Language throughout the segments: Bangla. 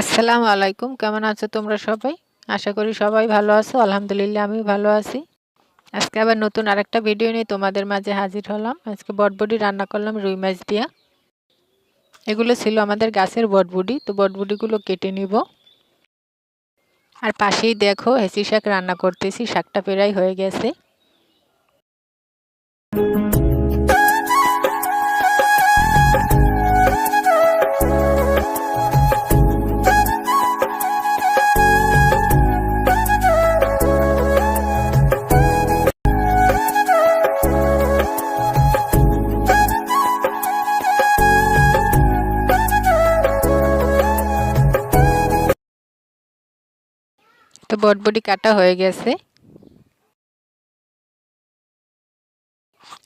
আসসালামু আলাইকুম। কেমন আছো তোমরা সবাই? আশা করি সবাই ভালো আছো। আলহামদুলিল্লাহ আমি ভালো আছি। আজকে আবার নতুন আরেকটা ভিডিও নিয়ে তোমাদের মাঝে হাজির হলাম। আজকে বটবডি রান্না করলাম রুই মাছ দিয়া। এগুলো ছিল আমাদের গাছের বটবুডি। তো বটবুডিগুলো কেটে নিব। আর পাশেই দেখো হেসি শাক রান্না করতেছি। শাকটা প্রায় হয়ে গেছে। তো বটবটি কাটা হয়ে গেছে।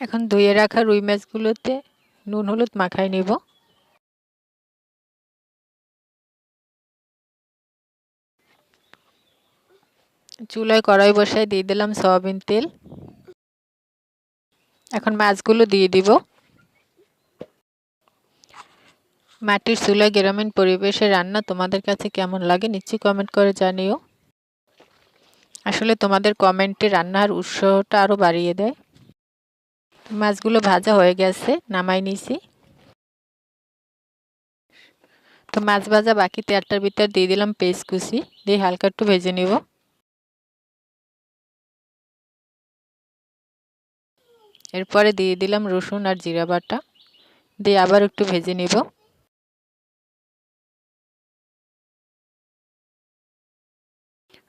এখন ধুয়ে রাখা রুই মাছগুলোতে নুন হলুদ মাখাই নিব। চুলায় কড়াই বসায় দিয়ে দিলাম সয়াবিন তেল। এখন মাছগুলো দিয়ে দিব। মাটির চুলায় গ্রামীণ পরিবেশে রান্না তোমাদের কাছে কেমন লাগে নিশ্চয়ই কমেন্ট করে জানিও। আসলে তোমাদের কমেন্টে রান্নার উৎসটা আরও বাড়িয়ে দেয়। মাছগুলো ভাজা হয়ে গেছে, নামাই নিছি। তো মাছ ভাজা বাকি তেলটার ভিতর দিয়ে দিলাম পেস্ট কুচি, দিয়ে হালকা একটু ভেজে নিব। এরপরে দিয়ে দিলাম রসুন আর জিরা বাটা, দিয়ে আবার একটু ভেজে নিব।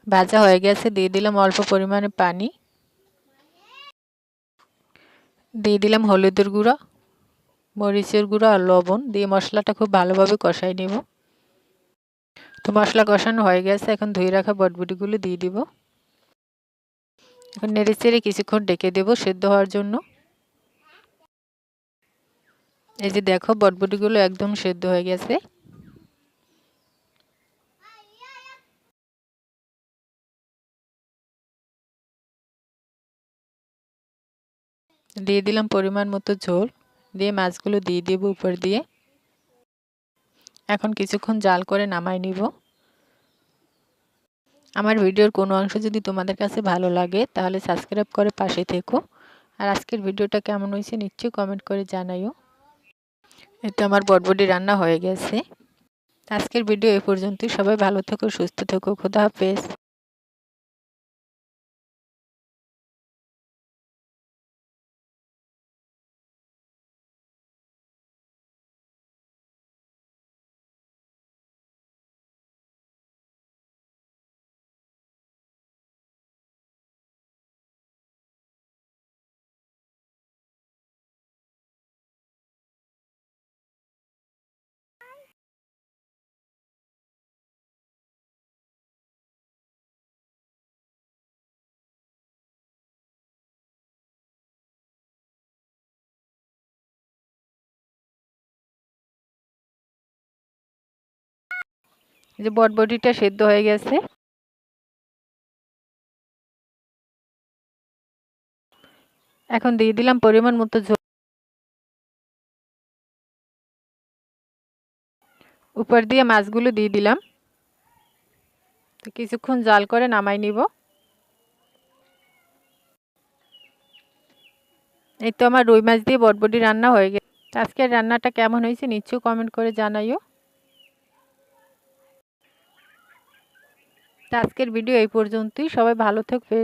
ভাজা হয়ে গেছে, দিয়ে দিলাম অল্প পরিমাণে পানি। দিয়ে দিলাম হলুদের গুঁড়ো, মরিচের গুঁড়ো আর লবণ। দিয়ে মশলাটা খুব ভালোভাবে কষাই নেব। তো মশলা কষানো হয়ে গেছে, এখন ধুয়ে রাখা বটবুটিগুলো দিয়ে দিব। এখন নেড়ে চেড়ে কিছুক্ষণ ডেকে দেব সেদ্ধ হওয়ার জন্য। এই যে দেখো, বটবুটিগুলো একদম সেদ্ধ হয়ে গেছে। দিয়ে দিলাম পরিমাণ মতো ঝোল। দিয়ে মাছগুলো দিয়ে দেব উপর দিয়ে। এখন কিছুক্ষণ জাল করে নামাই নিব। আমার ভিডিওর কোনো অংশ যদি তোমাদের কাছে ভালো লাগে, তাহলে সাবস্ক্রাইব করে পাশে থেকো। আর আজকের ভিডিওটা কেমন হয়েছে নিশ্চয়ই কমেন্ট করে জানাইও। এটা আমার বটবডি রান্না হয়ে গেছে। আজকের ভিডিও এ পর্যন্তই। সবাই ভালো থেকো, সুস্থ থেকো। খোদা হাফেজ। যে বটবটিটা সেদ্ধ হয়ে গেছে। এখন দিয়ে দিলাম পরিমাণ মতো ঝোল। উপর দিয়ে মাছগুলো দিয়ে দিলাম। কিছুক্ষণ জাল করে নামাই নিব। এই তো আমার রুই মাছ দিয়ে বটবটি রান্না হয়ে গেছে। আজকের রান্নাটা কেমন হয়েছে নিশ্চয়ই কমেন্ট করে জানাইও। আজকের ভিডিও এই পর্যন্তই। সবাই ভালো থাকবে